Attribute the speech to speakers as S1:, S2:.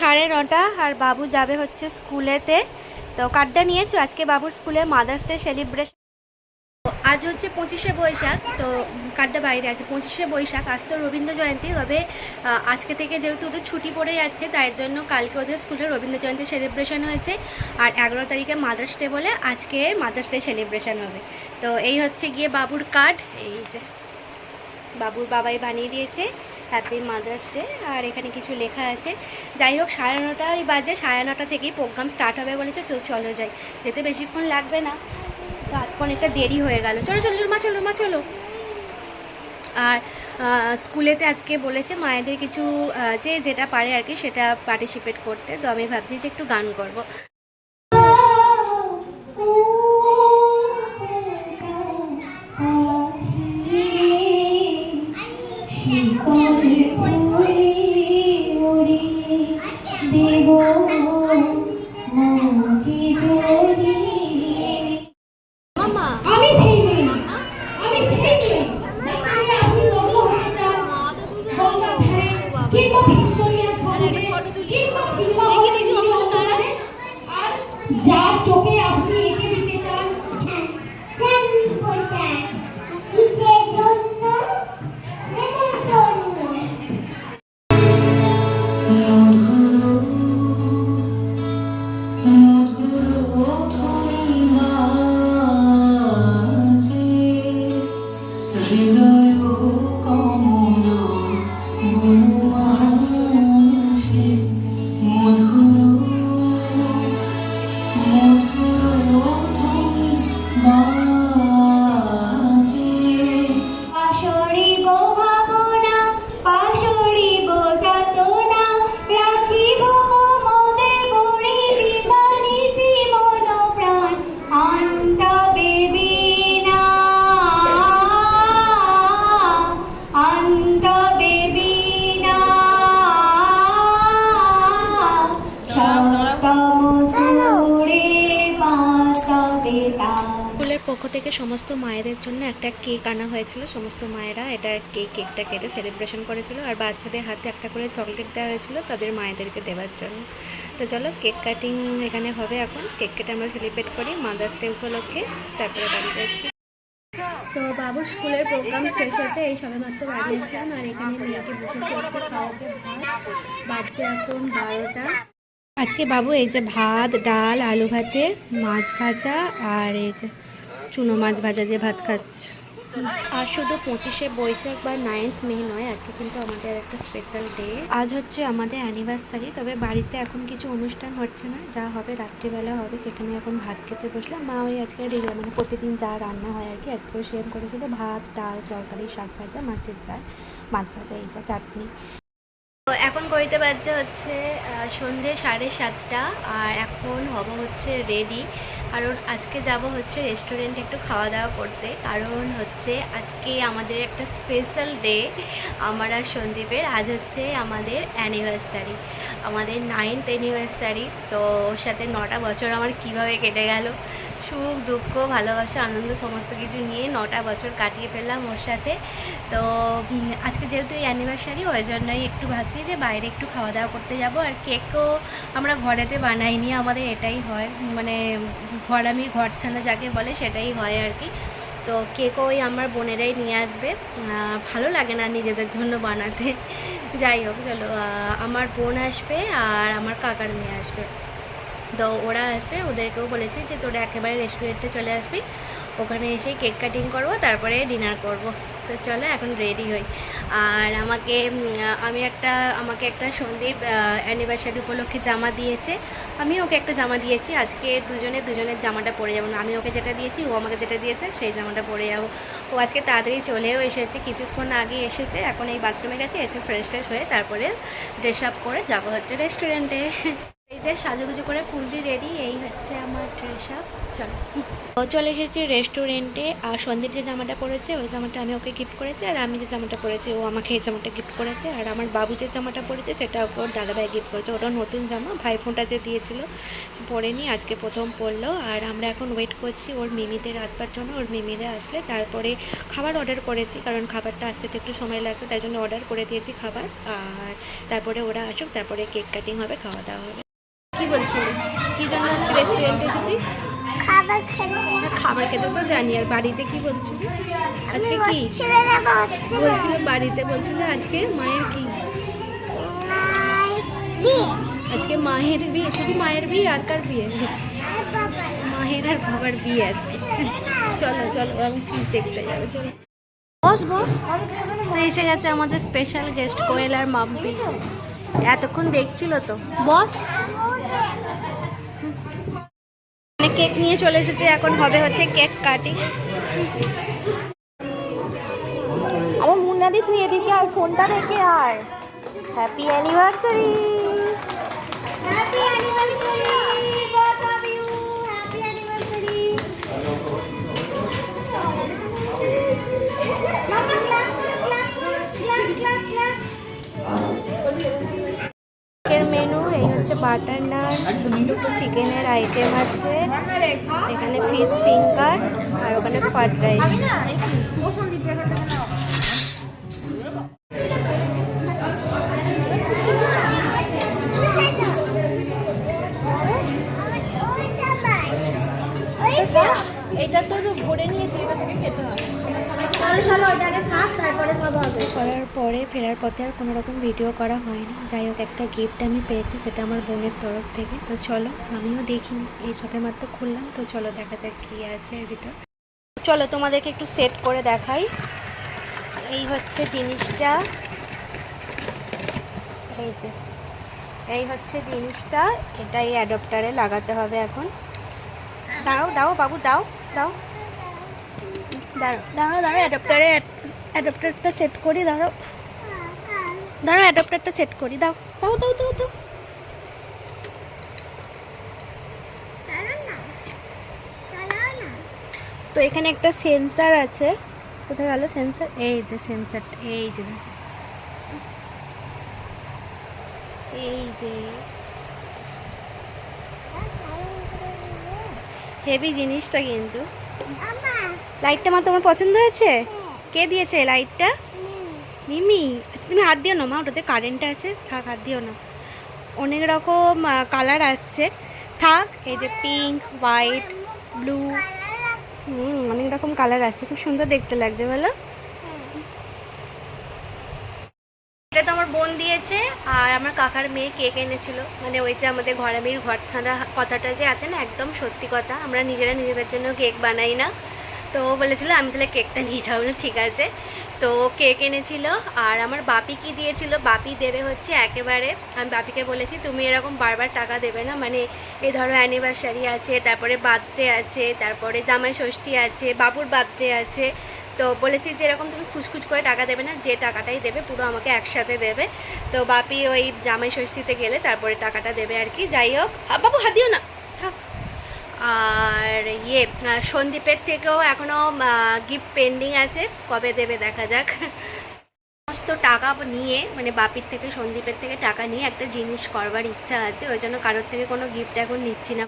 S1: সাড়ে নটা আর বাবু যাবে হচ্ছে স্কুলেতে। তো কার্ডটা নিয়েছো? আজকে বাবুর স্কুলে মাদার্স ডে সেলিব্রেশন আজ হচ্ছে পঁচিশে বৈশাখ, তো কার্ডটা বাইরে আছে। পঁচিশে বৈশাখ, আজ তো রবীন্দ্র জয়ন্তী, তবে আজকে থেকে যেহেতু ওদের ছুটি পড়ে যাচ্ছে, তাই জন্য কালকে ওদের স্কুলে রবীন্দ্র জয়ন্তী সেলিব্রেশন হয়েছে। আর এগারো তারিখে মাদার্স ডে বলে আজকে মাদার্স ডে সেলিব্রেশন হবে। তো এই হচ্ছে গিয়ে বাবুর কার্ড, এই যে, বাবুর বাবাই বানিয়ে দিয়েছে। হ্যাপি মাদার্স ডে আর এখানে কিছু লেখা আছে। যাই হোক, সাড়ে নটাই বাজে, সাড়ে নটা থেকেই প্রোগ্রাম স্টার্ট হবে বলেছে, তো চলো যাই। যেতে বেশিক্ষণ লাগবে না। তো আজকে অনেকটা দেরি হয়ে গেল। চলো চলো মা চলো মা, চলো। আর স্কুলেতে আজকে বলেছে মায়েদের কিছু যে যেটা পারে আর কি, সেটা পার্টিসিপেট করতে। তো আমি ভাবছি যে একটু গান করব। থেকে সমস্ত মায়েদের জন্য একটা কেক আনা হয়েছিল। সমস্ত মায়েরা এটা কেক কেকটা কেটে সেলিব্রেশন করেছিল আর বাচ্চাদের হাতে একটা করে চকলেট দেওয়া হয়েছিল তাদের মায়েদেরকে দেওয়ার জন্য। তো চলো কেক কাটিং এখানে হবে এখন। কেক কেটে আমরা সেলিব্রেট করি মাদার্স ডে উপলক্ষে। তারপরে বাড়ি যাচ্ছি। তো বাবুর স্কুলের প্রোগ্রাম শেষ হতে এই সবেমাত্র বাড়ি আসলাম আর এখানে মেয়েকে বসে চলছে খাওয়াতে ভাত বাজছে এখন বারোটা। আজকে বাবু এই যে ভাত ডাল আলু ভাতে মাছ ভাজা আর এই যে চুনো মাছ ভাজা দিয়ে ভাত খাচ্ছে? আর শুধু পঁচিশে বৈশাখ বা নাইন্থ মে নয় আজকে কিন্তু আমাদের একটা স্পেশাল ডে আজ হচ্ছে আমাদের অ্যানিভার্সারি তবে বাড়িতে এখন কিছু অনুষ্ঠান হচ্ছে না যা হবে রাত্রিবেলা হবে সেখানে এখন ভাত খেতে বসলাম। মা ওই আজকে রেগুলার মানে প্রতিদিন যা রান্না হয় আর কি আজকেও সেম করেছিল ভাত ডাল তরকারি শাক ভাজা মাছের চাল মাছ ভাজা এই যা চাটনি। করিতে বাজছে হচ্ছে সন্ধে সাড়ে সাতটা, আর এখন হব হচ্ছে রেডি কারণ আজকে যাব হচ্ছে রেস্টুরেন্টে একটু খাওয়া দাওয়া করতে। কারণ হচ্ছে আজকে আমাদের একটা স্পেশাল ডে আমার আর সন্দীপের। আজ হচ্ছে আমাদের অ্যানিভার্সারি আমাদের নাইনথ অ্যানিভার্সারি তো সাথে নটা বছর আমার কীভাবে কেটে গেল? সুখ, দুঃখ, ভালোবাসা, আনন্দ সমস্ত কিছু নিয়ে নটা বছর কাটিয়ে ফেললাম ওর সাথে। তো আজকে যেহেতু এই অ্যানিভার্সারি ওই জন্যই একটু ভাবছি যে বাইরে একটু খাওয়া দাওয়া করতে যাব। আর কেকও আমরা ঘরেতে বানাইনি, আমাদের এটাই হয়। মানে ঘর আমি ঘর ছানা যাকে বলে সেটাই হয় আর কি। তো কেকও ওই আমার বোনেরাই নিয়ে আসবে। ভালো লাগে না নিজেদের জন্য বানাতে। যাই হোক, চলো আমার বোন আসবে আর আমার কাকার মেয়ে আসবে। তো ওরা আসবে, ওদেরকেও বলেছি যে তোরা একেবারে রেস্টুরেন্টে চলে আসবি। ওখানে এসে কেক কাটিং করব, তারপরে ডিনার করব। তো চলো, এখন রেডি হই। আর আমাকে আমি একটা, আমাকে একটা সন্দীপ অ্যানিভার্সারি উপলক্ষে জামা দিয়েছে। আমি ওকে একটা জামা দিয়েছি। আজকে দুজনে, দুজনের জামাটা পরে যাব। আমি ওকে যেটা দিয়েছি, ও আমাকে যেটা দিয়েছে, সেই জামাটা পরে যাব। ও আজকে তাড়াতাড়ি চলেও এসেছে। কিছুক্ষণ আগে এসেছে। এখন এই বাথরুমে গেছে, এসে ফ্রেশ ট্রেশ হয়ে তারপরে ড্রেস আপ করে যাব হচ্ছে রেস্টুরেন্টে এই সাজুগুজু করে ফুলটি রেডি এই হচ্ছে আমার ড্রেস আপ চলো। চলে এসেছি রেস্টুরেন্টে আর সন্দীপ যে জামাটা পরেছে, ওই জামাটা আমি ওকে গিফট করেছি, আর আমি যে জামাটা পরেছি, ও আমাকে এই জামাটা গিফট করেছে, আর আমার বাবু যে জামাটা পরেছে, সেটা ওকে ওর দাদাভাই গিফট করেছে। ওটা নতুন জামা, ভাই ফোঁটাতে দিয়েছিল, পরেনি, আজকে প্রথম পরলো। আর আমরা এখন ওয়েট করছি ওর মিমিদের আসবার জন্য। ওর মিমিরা আসলে তারপরে খাবার অর্ডার করেছি, কারণ খাবারটা আসতে তো একটু সময় লাগবে, তাই জন্য অর্ডার করে দিয়েছি খাবার। আর তারপরে ওরা আসুক, তারপরে কেক কাটিং হবে, খাওয়া দাওয়া হবে। কি বলছিলি কি জন্য আজকে রেস্টুরেন্টে এসেছিস?
S2: খাবার খেতে।
S1: খাবার খেতে তো জানি আর বাড়িতে কি বলছিলি? আজকে কি। বলছিল বাড়িতে বলছিল আজকে মায়ের কি? আজকে মায়ের বিয়ে শুধু মায়ের বিয়ে আর কার বিয়ে? মায়ের আর বাবার বিয়ে আজকে। চলো চলো আমি ফিস দেখতে যাব চলো। বস বস। এসে গেছে আমাদের স্পেশাল গেস্ট কোয়েল আর মাম্পি। এতক্ষণ দেখছিল তো। বস কেক নিয়ে চলে এসেছে এখন হবে হচ্ছে কেক কাটিং। আরে মুন্নাদি তুই এদিকে আর ফোনটা রেখে আয়। Happy anniversary
S2: happy anniversary,
S1: butter naan দুটো চিকেনের আইটেম আছে। এখানে ফিশ ফিঙ্গার আর ওখানে ফ্রাইড রাইস করার পরে ফেরার পথে আর কোনো রকম ভিডিও করা হয়নি। যাই হোক, একটা গিফট আমি পেয়েছি, সেটা আমার বোনের তরফ থেকে। তো চলো, আমিও দেখিনি এই সবে মাত্র খুললাম। তো চলো, দেখা যাক কী আছে এর ভিতর। চলো, তোমাদেরকে একটু সেট করে দেখাই। এই হচ্ছে জিনিসটা। এই যে, এই হচ্ছে জিনিসটা। এটা এই অ্যাডপ্টারে লাগাতে হবে এখন। দাঁড়াও দাও বাবু, দাও দাও দাঁড়াও দাঁড়াও দাঁড়াও অ্যাডাপ্টারে অ্যাডাপ্টারটা সেট করি দাঁড়াও। দাঁড়াও অ্যাডাপ্টারটা সেট করি দাও দাও দাও দাও দাও। তো এখানে একটা সেন্সার আছে। কোথায় গেল সেন্সার এই যে সেন্সারটা এই যে এই যে। হেভি জিনিসটা কিন্তু। লাইটটা আমার তোমার পছন্দ হয়েছে? কে দিয়েছে লাইটটা? মিমি। আচ্ছা তুমি হাত দিও না মা ওটাতে কারেন্ট আছে। থাক হাত দিও না। অনেক রকম কালার আসছে। থাক এই যে পিঙ্ক হোয়াইট ব্লু হুম অনেক রকম কালার আসছে। খুব সুন্দর দেখতে লাগছে বলো। এটা তো আমার বোন দিয়েছে আর আমার কাকার মেয়ে কেক এনেছিল। মানে ওই যে আমাদের ঘরে ঘরামির ঘর ছাড়া কথাটা যে আছে না একদম সত্যি কথা। আমরা নিজেরা নিজেদের জন্য কেক বানাই না। তো বলেছিল, আমি তাহলে কেকটা নিয়ে যাব। ঠিক আছে। তো কেক এনেছিল, আর আমার বাপি কি দিয়েছিল? বাপি দেবে হচ্ছে একেবারে, আমি বাপিকে বলেছি, তুমি এরকম বারবার টাকা দেবে না। মানে এই ধরো অ্যানিভার্সারি আছে, তারপরে বার্থডে আছে, তারপরে জামাই ষষ্ঠী আছে, বাবুর বার্থডে আছে। তো বলেছি যে, এরকম তুমি খুচখুচ করে টাকা দেবে না, যে টাকাটাই দেবে, পুরো আমাকে একসাথে দেবে। তো বাপি ওই জামাই ষষ্ঠীতে গেলে তারপরে টাকাটা দেবে আর কি। যাই হোক বাবু হাত দিও না। ইয়ে সন্দীপের থেকেও এখনও গিফট পেন্ডিং আছে। কবে দেবে দেখা যাক। সমস্ত টাকা নিয়ে মানে বাপির থেকে, সন্দীপের থেকে টাকা নিয়ে একটা জিনিস করবার ইচ্ছা আছে। ওই জন্য কারোর থেকে কোনো গিফট এখন নিচ্ছি না।